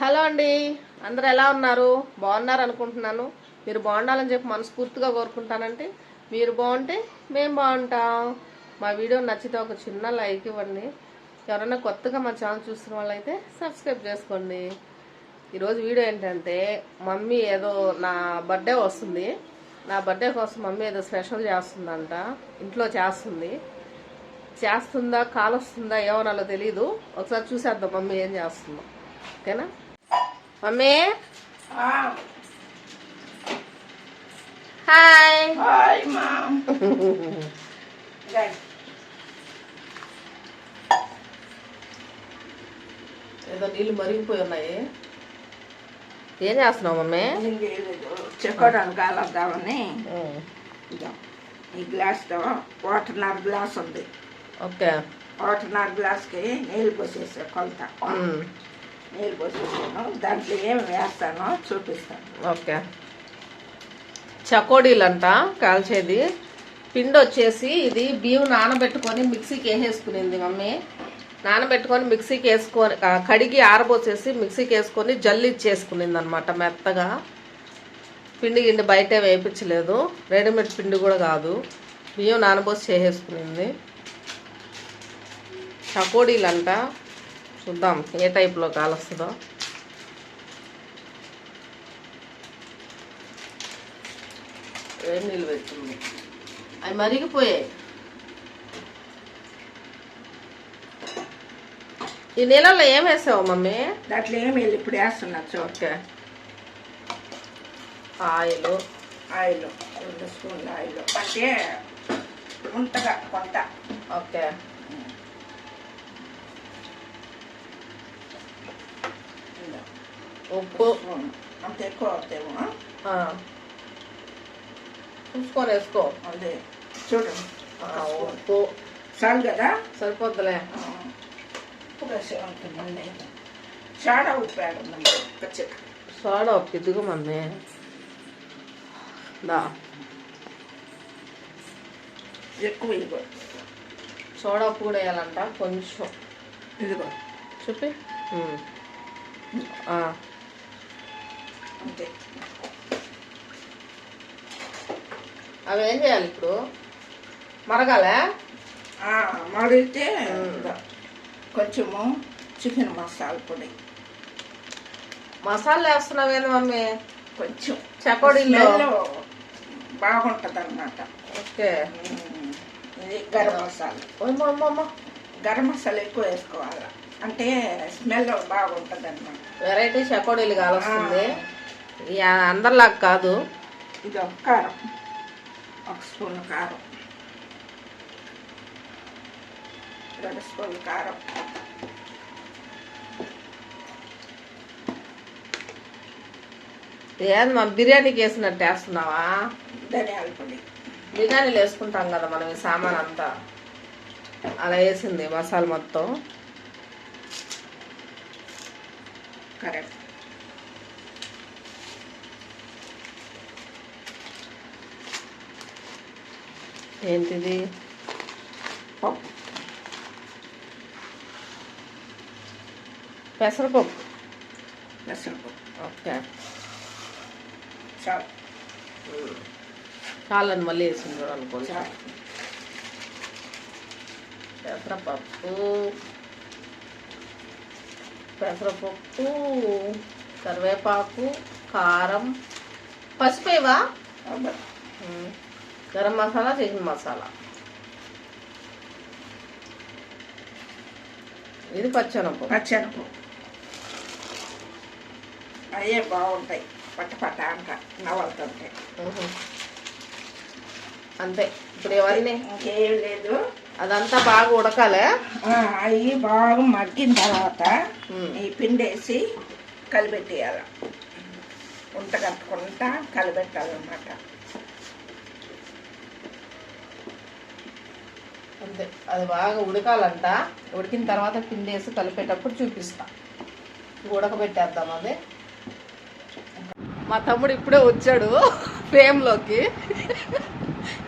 Hello అండి. అందరు ఎలా ఉన్నారు? బాగున్నారు అనుకుంటున్నాను. మీరు బాగుండాలని చెప్పి మనస్ఫూర్తిగా కోరుకుంటానంటే మీరు బాగుంటే మేము బాగుంటాం. మా వీడియో నచ్చితే ఒక చిన్న లైక్ ఇవ్వండి. ఎవరైనా కొత్తగా మా ఛానల్ చూస్తున్న వాళ్ళైతే సబ్స్క్రైబ్ చేసుకోండి. ఈరోజు వీడియో ఏంటంటే మమ్మీ ఏదో నా బర్త్డే వస్తుంది. నా బర్త్డే కోసం మమ్మీ ఏదో స్పెషల్ చేస్తుందంట. ఇంట్లో చేస్తుంది. చేస్తుందా కాలొస్తుందా ఏమనాలో తెలీదు. ఒకసారి చూసేద్దాం మమ్మీ ఏం చేస్తుందో. ఓకేనా? మమ్మీ? హాయ్. Hi mom. ఏదో నీళ్ళు మరిగిపోయి ఉన్నాయి. ఏం చేస్తున్నావు మమ్మీ? చెక్కడానికి కాలద్దామని ఈ గ్లాస్తో వాటర్నర్ గ్లాస్ ఉంది. ఓకే. వాటర్నర్ గ్లాస్కి నీళ్ళు పోసేసా కొలత. నీళ్ళు పోసేసాను. దాంట్లో ఏం వేస్తానో చూపిస్తాను. ఓకే. చకోడీలు అంట కాల్చేది. పిండి వచ్చేసి ఇది బియ్యం నానబెట్టుకొని మిక్సీకి వేసేసుకునింది మమ్మీ. నానబెట్టుకొని మిక్సీకి వేసుకొని కడిగి ఆరబోసేసి మిక్సీకి వేసుకొని జల్లి ఇచ్చేసుకునింది అనమాట మెత్తగా. పిండి గిండి బయటే వేయించలేదు. రెడీమేడ్ పిండి కూడా కాదు. బియ్యం నానబోసి చేసేసుకునింది. చకోడీలు అంట చూద్దాం ఏ టైప్లో కాలొస్తుందో. వేడి నీళ్ళు పెడుతుంది అవి మరిగిపోయాయి. ఈ నీళ్ళల్లో ఏం వేసావు మమ్మీ? దాంట్లో ఏమి వెళ్ళి ఇప్పుడు వేస్తున్నా ఓకే. ఆయిల్. ఆయిల్ రెండు స్పూన్ల ఆయిల్. అంటే ఉంటగా కొంత. ఓకే. ఉప్పు. అంత ఎక్కువ అవుతాయేమో. చూసుకొని వేసుకో అదే చూడు ఆ, ఉప్పు చాలు కదా సరిపోద్దులే ఉప్పు కసి ఉంటుందండి చాలా ఉప్పు ఒక చిక్క సోడా ఉప్పు ఇదిగో మమ్మీ దా ఎక్కువ ఇదిగో సోడా ఉప్పు కూడా వేయాలంట కొంచెం ఇదిగో చూపి ఉమ్. ఆ. అంతే. అవి ఏం చేయాలి ఇప్పుడు? మరగాలే? ఇదిగో కొంచెము చికెన్ మసాలా పొడి. మసాలా వేస్తున్నావేంది మమ్మీ? కొంచెం. చకోడీల్లో? బాగుంటుంది అనమాట ఓకే. ఇది గరం మసాలా. గరం మసాలా ఎక్కువ వేసుకోవాలి. అంటే స్మెల్ బాగుంటుంది అనమాట వెరైటీ చకోడీలు ఇక అందరిలాగా కాదు. ఇది ఒక కారం. ఒక స్పూన్ కారం. రెండు స్పూన్లు కారం. ఏంది మా బిర్యానీకి వేసినట్టు వేస్తున్నావా? ధనియాల పొడి. బిర్యానీలు వేసుకుంటాం కదా మనం ఈ సామాన్ అంతా అలా వేసింది మసాలా మొత్తం. కరెక్ట్. ఏంటిది? పప్పు. పెసరపప్పు. పెసరపప్పు. ఓకే. చాలు. చాలని మళ్ళీ వేసింది కూడా అనుకోండి. పెసరపప్పు. పెసరపప్పు కరివేపాకు కారం. పసుపేవా. గరం మసాలా చికెన్ మసాలా. ఇది పచ్చనప్పు పచ్చెనపప్పు. అయ్యే బాగుంటాయి. పట్ట పట్ట అంట నవ్వుతుంటాయి అంతే. ఇప్పుడు ఇవన్నీ ఇంకేం లేదు. అదంతా బాగా ఉడకాలే. అవి బాగా మగ్గిన తర్వాత. ఈ పిండి వేసి కలిపెట్టేయాలి. ఉంట కట్టుకుంటా కలిపెట్టాలన్నమాట. అంతే. అది బాగా ఉడకాలంట. ఉడికిన తర్వాత పిండి వేసి కలిపేటప్పుడు చూపిస్తా. ఉడకబెట్టేద్దాం అది. మా తమ్ముడు ఇప్పుడే వచ్చాడు ఫ్రేమ్లోకి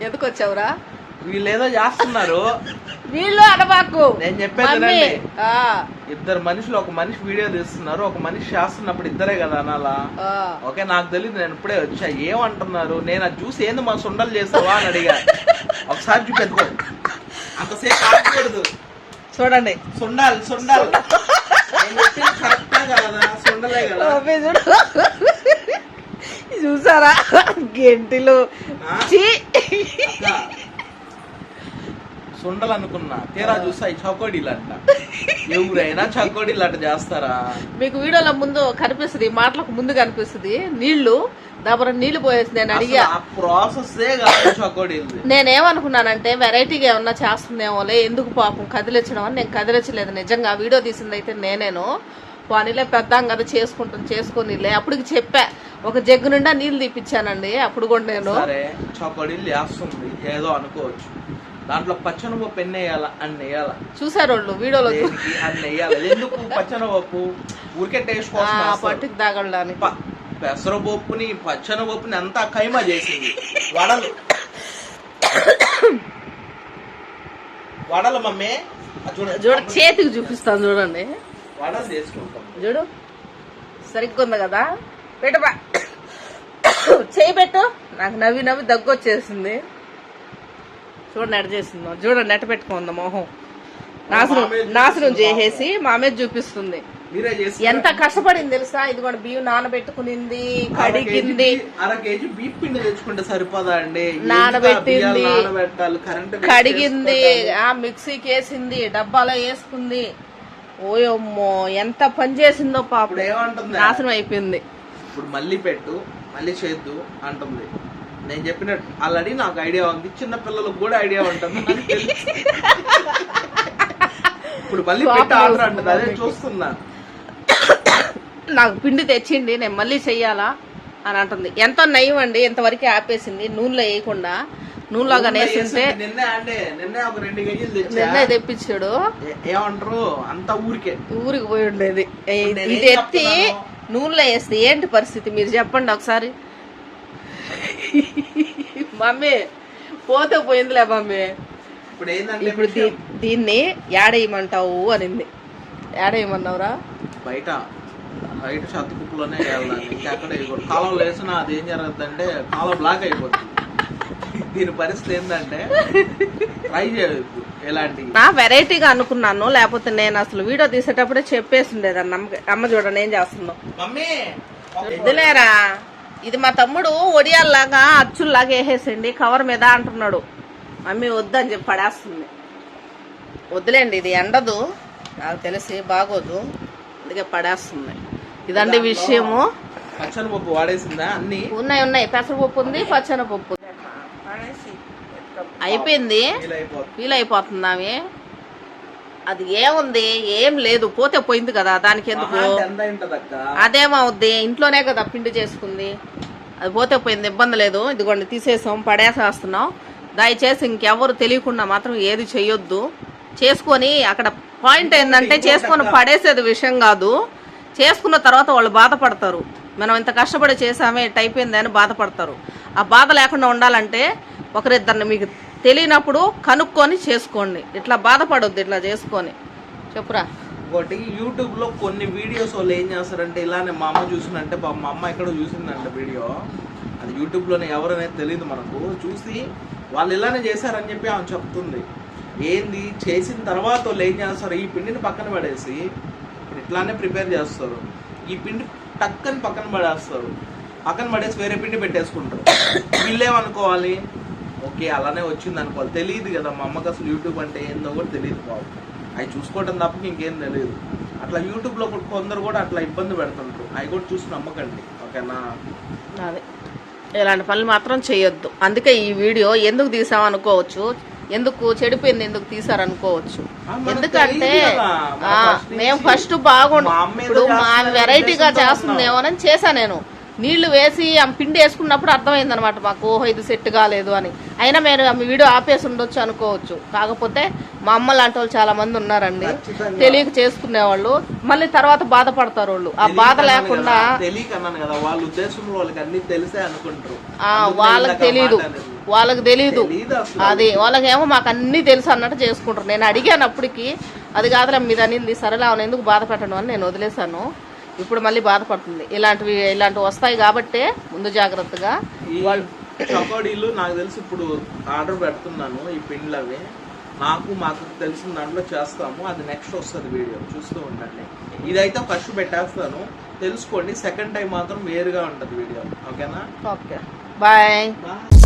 ఎందుకు వచ్చావురా? వీళ్ళు ఏదో చేస్తున్నారు. వీళ్ళు అనబాకు. నేను చెప్పేది. ఆ, ఇద్దరు మనుషులు ఒక మనిషి వీడియో తీస్తున్నారు ఒక మనిషి చేస్తున్నప్పుడు ఇద్దరే కదా అనాలా. ఓకే నాకు తెలియదు నేను ఇప్పుడే వచ్చా. ఏమంటున్నారు? నేను అది చూసి ఏంది మా సుండలు చేస్తావా అని అడిగా. ఒకసారి చూపెట్టుకో. అంతసేపు ఆగకూడదు చూడండి. సుండాలి సుండాలి. సుండలే. కదా చూసారా? గెంటిలు. ఆ? చీ అక్క, సుండలు అనుకున్నా తీరా చూస్తే అవి చకోడీలు అంట ఎవరైనా చకోడీలు అట్ట చేస్తారా? మీకు వీడియోలో ముందు కనిపిస్తుంది మాటలకు ముందు కనిపిస్తుంది. నీళ్ళు దబర నీళ్ళు పోయేసి నేను అడిగా. ఆ ప్రాసెస్ చకోడీలు నేనేమనుకున్నానంటే వెరైటీగా ఏమన్నా చేస్తుందేమోలే ఎందుకు పాపం కదిలించడం అని నేను కదిలించలేదు. నిజంగా ఆ వీడియో తీసింది అయితే నేనేను. పోనీలే పెద్దాం కదా చేసుకుంటాం చేసుకోనిలే. అప్పటికి చెప్పా ఒక జగ్గు నిండా నీళ్ళు తీపిచ్చానండి. అప్పుడు కూడా నేను చకోడీలు చేస్తుంది. ఏదో అనుకోవచ్చు. దాంట్లో పచ్చనపప్పు ఎన్ని వేయాల అన్ని వేయాల చూసారు వాళ్ళు వీడియోలో? అన్ని వేయాలి ఎందుకు పచ్చనపప్పు ఊరికే టేస్ట్ ఆ, కోసం. పట్టుకు తాగడానికి పెసరపప్పుని పచ్చనపప్పుని అంతా ఖైమా చేసింది. వడలు. వడలు మమ్మీ. చూడు. చేతికి చూపిస్తాను చూడండి. వడలు చేసుకుంటాం. చూడు. సరిగ్గా ఉంది కదా పెట్టబా చేయి పెట్టు. నాకు నవ్వి నవ్వి దగ్గు వచ్చేసింది చూడండి ఎట చేసిందో చూడండి ఎట పెట్టుకుంది మొహం. నాశనం నాశనం చేసేసి మా మీద చూపిస్తుంది ఎంత కష్టపడింది తెలుసా? ఇది కూడా బియ్యం నానబెట్టుకునింది కడిగింది. అర కేజీ పిండి తెచ్చుకుంటే సరిపోదా అండి? నానబెట్టింది. కడిగింది? ఆ మిక్సీకి వేసింది డబ్బాలో వేసుకుంది. ఓయమ్మో ఎంత పని చేసిందో పాపం. నాశనం అయిపోయింది. ఇప్పుడు మళ్ళీ పెట్టు మళ్ళీ చేద్దు అంటుంది. నేను చెప్పినట్టు ఆల్రెడీ నాకు ఐడియా ఉంది చిన్న పిల్లలకు కూడా ఐడియా ఉంటుంది. ఇప్పుడు మళ్ళీ పెట్టి ఆర్డర్ అంటుంది అదే చూస్తున్నా నాకు పిండి తెచ్చింది నేను మళ్ళీ చెయ్యాలా అని అంటుంది. ఎంతో నయం అండి ఇంతవరకు ఆపేసింది నూనెలో వేయకుండా నూనెలోగా వేసింటే నిన్నే తెప్పించాడు. ఏమంటారు అంత ఊరికే. ఊరికి పోయి ఉండేది. ఇది ఎత్తి? నూనెలో వేస్తే ఏంటి పరిస్థితి? మీరు చెప్పండి ఒకసారి. మమ్మీ పోతే పోయిందిలే మమ్మీ. ఇప్పుడు ఏంటంటే ఇప్పుడు దీ- దీన్ని యాడేయమంటావు అనింది. యాడేయమన్నావురా బయట బయట షత్తు కుప్పలోనే వెళ్ళాలి ఇంకెక్కడ వేయకూడదు. కాలంలో వేసినా అది ఏం జరుగుతుందంటే కాలం బ్లాక్ అయిపోతుంది దీని పరిస్థితి ఏంటంటే ట్రై ఎలాంటి నా వెరైటీగా అనుకున్నాను లేకపోతే నేను అసలు వీడియో తీసేటప్పుడే చెప్పేసి ఉండేది అన్న అమ్మకి అమ్మ చూడండి ఏం చేస్తుందో. మమ్మీ! ఇది మా తమ్ముడు ఒడియాల్లాగా అచ్చుల్లాగా వేసేసండి కవర్ మీద అంటున్నాడు. మమ్మీ వద్దని చెప్పి పడేస్తుంది. వద్దులేండి ఇది ఎండదు. నాకు తెలిసి బాగోదు. అందుకే పడేస్తుంది. ఇదండి విషయము. పచ్చని పప్పు వాడేసిందా అన్ని? ఉన్నాయి ఉన్నాయి. పెసరపప్పు ఉంది పచ్చనపప్పు. అయిపోయింది? ఫీల్ అయిపోతుంది. ఫీల్ అయిపోతుంది ఆమె. అది ఏముంది? ఏం లేదు. పోతే పోయింది కదా. దానికి ఎందుకు? అదేమవుద్ది ఇంట్లోనే కదా పిండి చేసుకుంది. అది పోతే పోయింది. ఇబ్బంది లేదు. ఇదిగోండి తీసేసాం. పడేసేస్తున్నాం. దయచేసి ఇంకెవరు తెలియకుండా మాత్రం ఏది చెయ్యొద్దు. చేసుకొని అక్కడ పాయింట్ ఏంటంటే చేసుకొని పడేసేది విషయం కాదు. చేసుకున్న తర్వాత వాళ్ళు బాధపడతారు. మనం ఇంత కష్టపడి చేసామే ఇట్ అయిపోయింది అని బాధపడతారు. ఆ బాధ లేకుండా ఉండాలంటే ఒకరిద్దరిని మీకు తెలియనప్పుడు కనుక్కొని చేసుకోండి. ఇట్లా బాధపడొద్దు ఇట్లా చేసుకొని. చెప్పురా. ఇంకోటి యూట్యూబ్లో కొన్ని వీడియోస్ వాళ్ళు ఏం చేస్తారంటే ఇలానే మా అమ్మ చూసినంటే మా అమ్మ ఎక్కడో చూసిందంట వీడియో అది యూట్యూబ్లోనే ఎవరనేది తెలియదు మనకు. చూసి వాళ్ళు ఇలానే చేశారని చెప్పి ఆమె చెప్తుంది. ఏంది? చేసిన తర్వాత వాళ్ళు ఏం చేస్తారు? ఈ పిండిని పక్కన పడేసి ఇట్లానే ప్రిపేర్ చేస్తారు. ఈ పిండి టక్కని పక్కన పడేస్తారు. పక్కన పడేసి వేరే పిండి పెట్టేసుకుంటారు. వీళ్ళేమనుకోవాలి ఓకే అలానే వచ్చింది అనుకోవాలి. తెలియదు కదా మా అమ్మకి అసలు యూట్యూబ్ అంటే ఏందో కూడా తెలియదు బాబు అవి చూసుకోవడం తప్ప ఇంకేం తెలియదు అట్లా యూట్యూబ్లో కొందరు కూడా అట్లా ఇబ్బంది పెడుతుంటారు. అవి కూడా చూసి నమ్మకండి ఓకేనా? అదే. ఇలాంటి పనులు మాత్రం చేయొద్దు. అందుకే ఈ వీడియో ఎందుకు తీసాం అనుకోవచ్చు ఎందుకు చెడిపోయింది ఎందుకు తీసారనుకోవచ్చు. ఎందుకంటే మేము ఫస్ట్ బాగుండు. ఇప్పుడు మా వెరైటీగా చేస్తుందేమోనని చేశా నేను. నీళ్ళు వేసి ఆ పిండి వేసుకున్నప్పుడు అర్థమైంది అనమాట మాకు ఓహో ఇది సెట్ కాలేదు అని. అయినా మీరు ఆ వీడియో ఆపేసి ఉండొచ్చు అనుకోవచ్చు. కాకపోతే మా అమ్మ లాంటి వాళ్ళు చాలా మంది ఉన్నారండి. తెలియక చేసుకునేవాళ్ళు. మళ్ళీ తర్వాత బాధపడతారు వాళ్ళు. ఆ బాధ లేకుండా వాళ్ళకి అందుకే వాళ్ళకి అసలు. అది వాళ్ళకేమో మాకు అన్నీ తెలుసు అన్నట్టు చేసుకుంటారు. నేను అడిగాను అప్పటికి అది కాదులే మీద అనింది సరేలే ఎందుకు బాధ అని నేను వదిలేశాను. ఇప్పుడు మళ్ళీ బాధపడుతుంది. ఇలాంటివి ఇలాంటివి వస్తాయి కాబట్టే ముందు జాగ్రత్తగా ఈ చకోడీలు నాకు తెలిసి ఇప్పుడు ఆర్డర్ పెడుతున్నాను ఈ పిండ్లు అవి. నాకు మాకు తెలిసిన దాంట్లో చేస్తాము అది నెక్స్ట్ వస్తుంది వీడియో. చూస్తూ ఉండండి. ఇదైతే ఫస్ట్ పెట్టేస్తాను. తెలుసుకోండి సెకండ్ టైం మాత్రం వేరుగా ఉంటుంది వీడియో. ఓకేనా? ఓకే. బాయ్. బాయ్.